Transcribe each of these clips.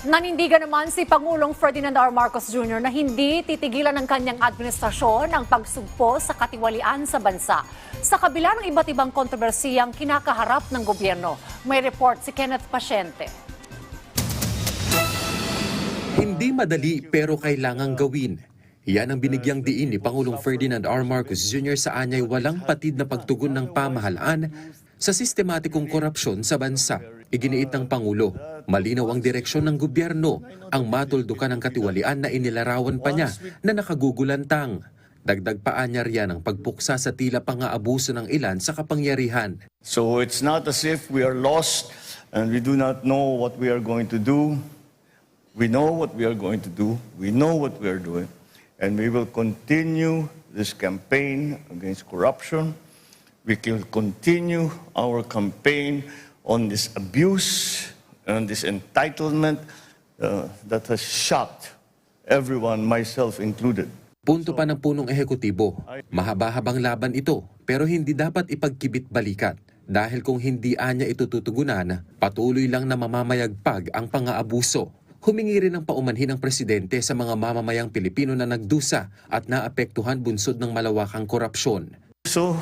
Nanindigan naman si Pangulong Ferdinand R. Marcos Jr. na hindi titigilan ng kanyang administrasyon ang pagsugpo sa katiwalian sa bansa. Sa kabila ng iba't ibang kontrobersiyang kinakaharap ng gobyerno, may report si Kenneth Pasyente. Hindi madali pero kailangang gawin. Yan ang binigyang diin ni Pangulong Ferdinand R. Marcos Jr. sa anyay walang patid na pagtugon ng pamahalaan sa sistematikong korupsyon sa bansa. Iginiit ng Pangulo, malinaw ang direksyon ng gobyerno, ang matuldukan ng katiwalian na inilarawan pa niya na nakagugulantang. Dagdag pa niya riyan ang pagpuksa sa tila pang-aabuso ng ilan sa kapangyarihan. So it's not as if we are lost and we do not know what we are going to do. We know what we are going to do. We know what we are doing. And we will continue this campaign against corruption. We will continue our campaign on this abuse and this entitlement uh, that has shocked everyone, myself included. Punto pa ng punong ehekutibo, mahaba-habang laban ito pero hindi dapat ipagkibit balikat. Dahil kung hindi anya itututugunan, patuloy lang na mamamayagpag ang pang-aabuso. Humingi rin ng paumanhin ng presidente sa mga mamamayang Pilipino na nagdusa at naapektuhan bunsod ng malawakang korupsyon. So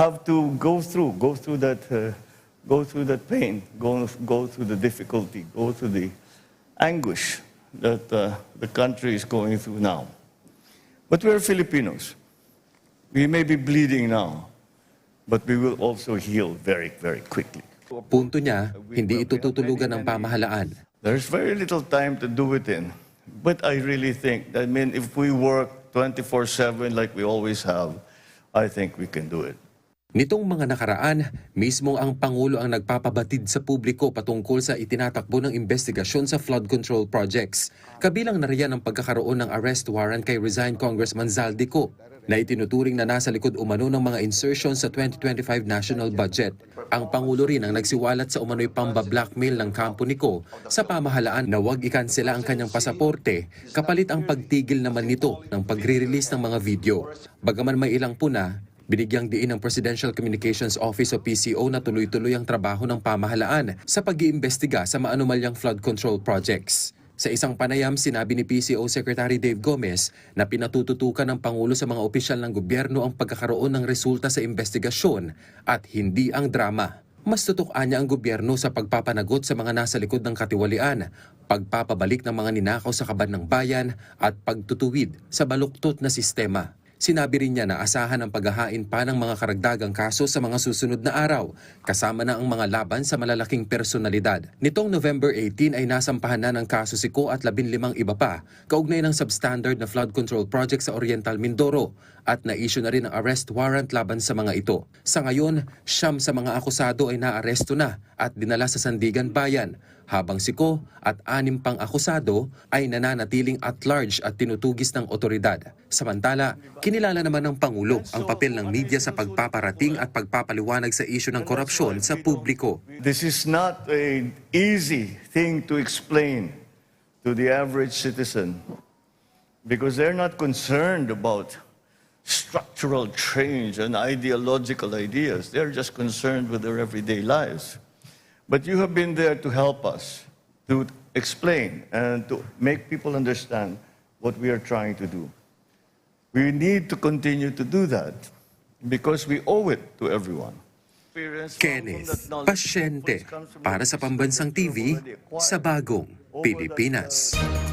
have to go through, go through that, uh, go through that pain, go, go through the difficulty, go through the anguish that uh, the country is going through now. But we are Filipinos. We may be bleeding now, but we will also heal very, very quickly. Punto niya, hindi ito tutulugan ng pamahalaan. There's very little time to do it in. But I really think, I mean, if we work 24 7 like we always have, I think we can do it. Nitong mga nakaraan, mismo ang Pangulo ang nagpapabatid sa publiko patungkol sa itinatakbo ng investigasyon sa flood control projects. Kabilang na riyan ang pagkakaroon ng arrest warrant kay resigned Congressman Zaldico na itinuturing na nasa likod umano ng mga insertions sa 2025 national budget. Ang Pangulo rin ang nagsiwalat sa umano'y pamba-blackmail ng kampo ni Ko sa pamahalaan na huwag ikansela ang kanyang pasaporte kapalit ang pagtigil naman nito ng pagre-release ng mga video. Bagaman may ilang puna, Binigyang diin ng Presidential Communications Office o PCO na tuloy-tuloy ang trabaho ng pamahalaan sa pag-iimbestiga sa maanumalyang flood control projects. Sa isang panayam, sinabi ni PCO Secretary Dave Gomez na pinatututukan ng Pangulo sa mga opisyal ng gobyerno ang pagkakaroon ng resulta sa investigasyon at hindi ang drama. Mas tutukan niya ang gobyerno sa pagpapanagot sa mga nasa likod ng katiwalian, pagpapabalik ng mga ninakaw sa kaban ng bayan at pagtutuwid sa baluktot na sistema. Sinabi rin niya na asahan ang paghahain pa ng mga karagdagang kaso sa mga susunod na araw, kasama na ang mga laban sa malalaking personalidad. Nitong November 18 ay nasampahan na ng kaso si Ko at 15 iba pa, kaugnay ng substandard na flood control project sa Oriental Mindoro at na-issue na rin ang arrest warrant laban sa mga ito. Sa ngayon, siyam sa mga akusado ay naaresto na at dinala sa Sandigan Bayan, habang si Ko at anim pang akusado ay nananatiling at large at tinutugis ng otoridad. Samantala, kinilala naman ng Pangulo ang papel ng media sa pagpaparating at pagpapaliwanag sa isyu ng korupsyon sa publiko. This is not an easy thing to explain to the average citizen because they're not concerned about structural change and ideological ideas. They're just concerned with their everyday lives. But you have been there to help us, to explain and to make people understand what we are trying to do. We need to continue to do that because we owe it to everyone. Kenneth, pasyente para sa Pambansang TV sa Bagong Pilipinas.